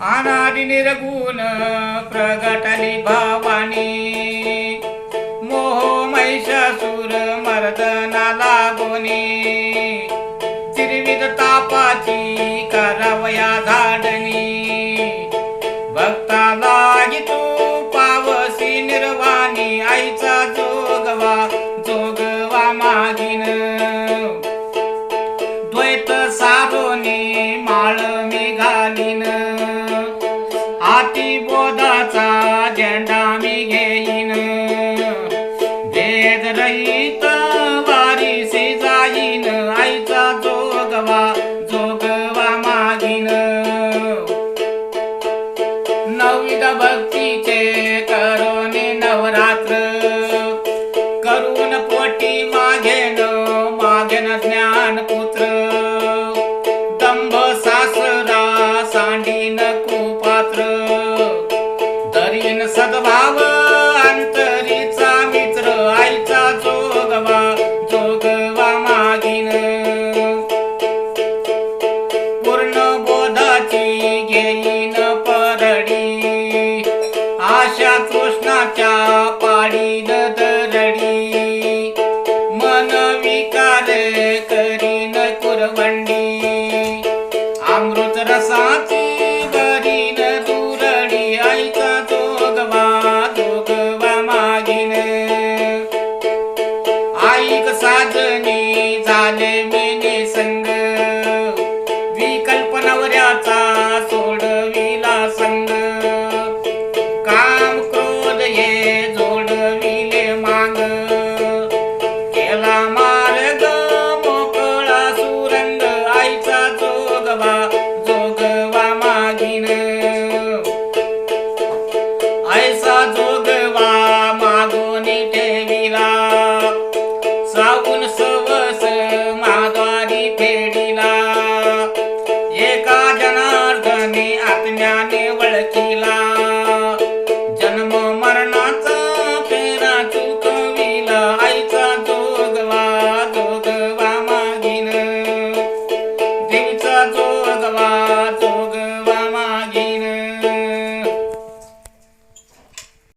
अनादि निर्गुण प्रगटली भावानी. मोह महिषासूर मर्दना लागोनी. त्रिविध तापाची करावया धाडणी भक्ताला तू पावसी निर्वाणी आईचा जोगवा जोगवा मागिन. द्वैत साधोनी माळ मी घालीन आती बोधाचा झेंडा मी घेईन. भेद रहित वारीसी जाईन आईचा जोगवा जोगवा मागीन. नवविध भक्तीचे करोने नवरात्र करून पोटी दरीन सद्भाव अंतरीचा मित्र आईचा जोगवा जोगवा मागिन. पूर्ण बोधाची घेईन परडी आशा कृष्णाच्या पाडीन दरडी. मन विकार करीन कुरवंडी अमृत रसाची साजनी झाले मी संग. विकल्पनवऱ्याचा सोडविला संग. काम क्रोध ये जोडविले मांग. ಜ್ಞಾನಿ ಒಳಕಿ